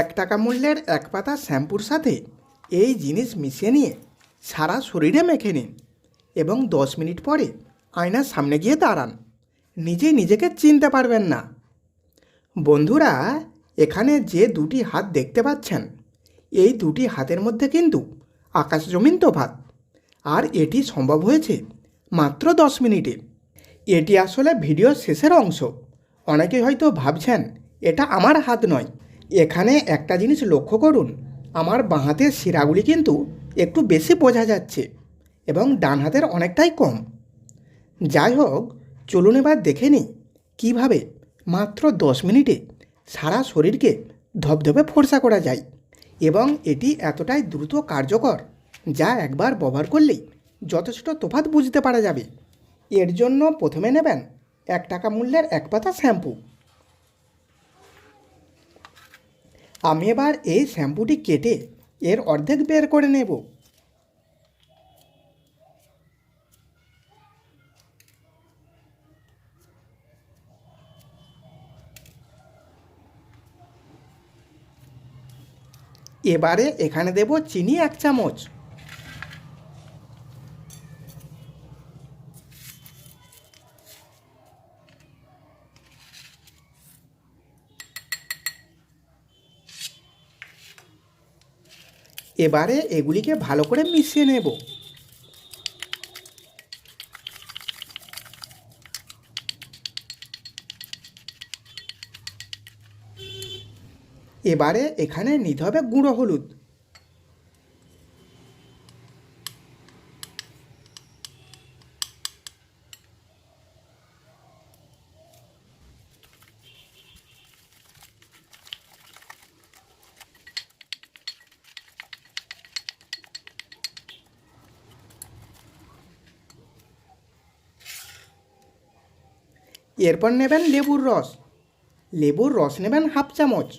এক টাকা মূল্যের এক পাতা শ্যাম্পুর সাথে এই জিনিস মিশিয়ে নিয়ে সারা শরীরে মেখে নিন এবং দশ মিনিট পরে আয়নার সামনে গিয়ে দাঁড়ান। নিজেই নিজেকে চিনতে পারবেন না। বন্ধুরা, এখানে যে দুটি হাত দেখতে পাচ্ছেন, এই দুটি হাতের মধ্যে কিন্তু আকাশ জমিন তফাত আর এটি সম্ভব হয়েছে মাত্র দশ মিনিটে। এটি আসলে ভিডিওর শেষের অংশ। অনেকে হয়তো ভাবছেন, এটা আমার হাত নয়। এখানে একটা জিনিস লক্ষ্য করুন, আমার বাঁ হাতের শিরাগুলি কিন্তু একটু বেশি বোঝা যাচ্ছে এবং ডান হাতের অনেকটাই কম। যাই হোক, চলুন এবার দেখে নিই কীভাবে মাত্র দশ মিনিটে সারা শরীরকে ধবধবে ফর্সা করা যায় এবং এটি এতটাই দ্রুত কার্যকর যা একবার ব্যবহার করলেই যথেষ্ট তফাৎ বুঝতে পারা যাবে। এর জন্য প্রথমে নেবেন এক টাকা মূল্যের এক পাতা শ্যাম্পু। আমি এবার এই শ্যাম্পুটি কেটে এর অর্ধেক বের করে নেব। এবারে এখানে দেব চিনি এক চামচ। এবারে এগুলিকে ভালো করে মিশিয়ে নেব। এবারে এখানে নিতে হবে গুঁড়ো হলুদ। এরপর নেবেন লেবুর রস। লেবুর রস নেবেন হাফ চামচ।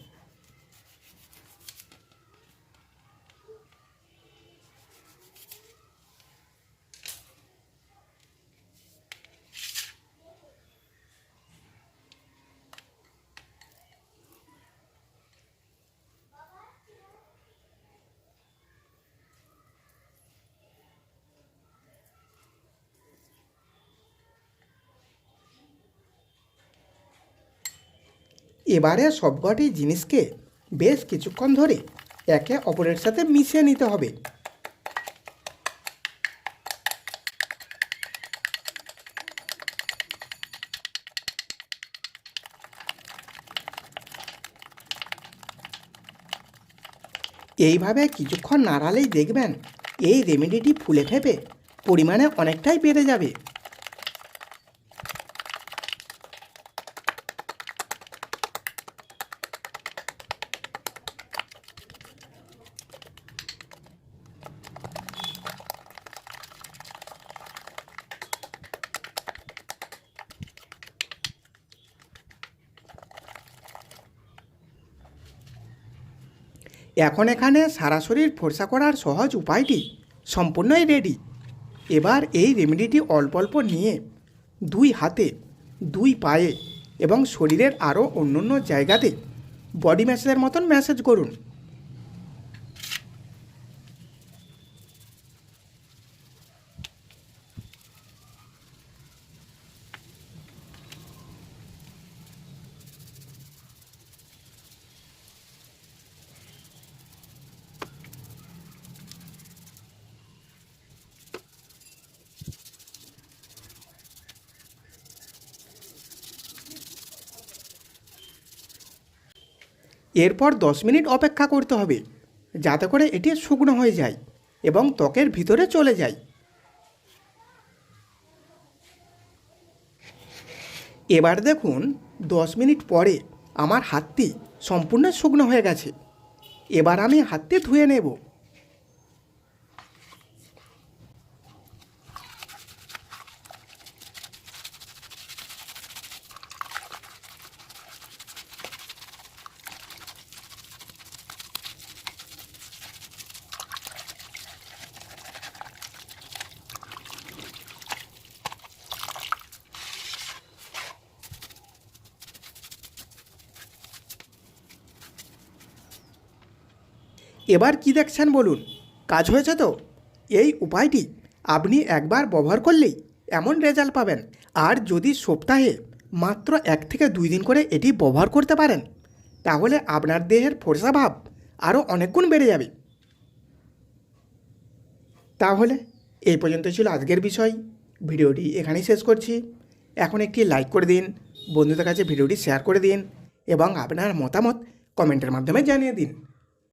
এবারে সবকটি জিনিসকে বেশ কিছুক্ষণ ধরে একে অপরের সাথে মিশিয়ে নিতে হবে। এইভাবে কিছুক্ষণ নাড়ালেই দেখবেন এই রেমেডিটি ফুলে ফেপে পরিমাণে অনেকটাই বেড়ে যাবে। এখন এখানে সারা শরীর ফর্সা করার সহজ উপায়টি সম্পূর্ণই রেডি এবার এই রেমেডিটি অল্প অল্প নিয়ে দুই হাতে, দুই পায়ে এবং শরীরের আরও অন্য অন্য জায়গাতে বডি ম্যাসেজের মতন ম্যাসেজ করুন। এরপর দশ মিনিট অপেক্ষা করতে হবে, যাতে করে এটি শুকনো হয়ে যায় এবং ত্বকের ভিতরে চলে যায়। এবার দেখুন, দশ মিনিট পরে আমার হাতটি সম্পূর্ণ শুকনো হয়ে গেছে। এবার আমি হাতটি ধুয়ে নেব। এবার কি দেখছেন বলুন? কাজ হয়েছে তো? এই উপায়টি আপনি একবার ব্যবহার করলেই এমন রেজাল্ট পাবেন। আর যদি সপ্তাহে মাত্র এক থেকে দুই দিন করে এটি ব্যবহার করতে পারেন, তাহলে আপনার দেহের ফর্সা ভাব আরও অনেক গুণ বেড়ে যাবে। তাহলে এই পর্যন্ত ছিল আজকের বিষয়। ভিডিওটি এখানেই শেষ করছি। এখন একটি লাইক করে দিন, বন্ধুদের কাছে ভিডিওটি শেয়ার করে দিন, এবং আপনার মতামত কমেন্টের মাধ্যমে জানিয়ে দিন।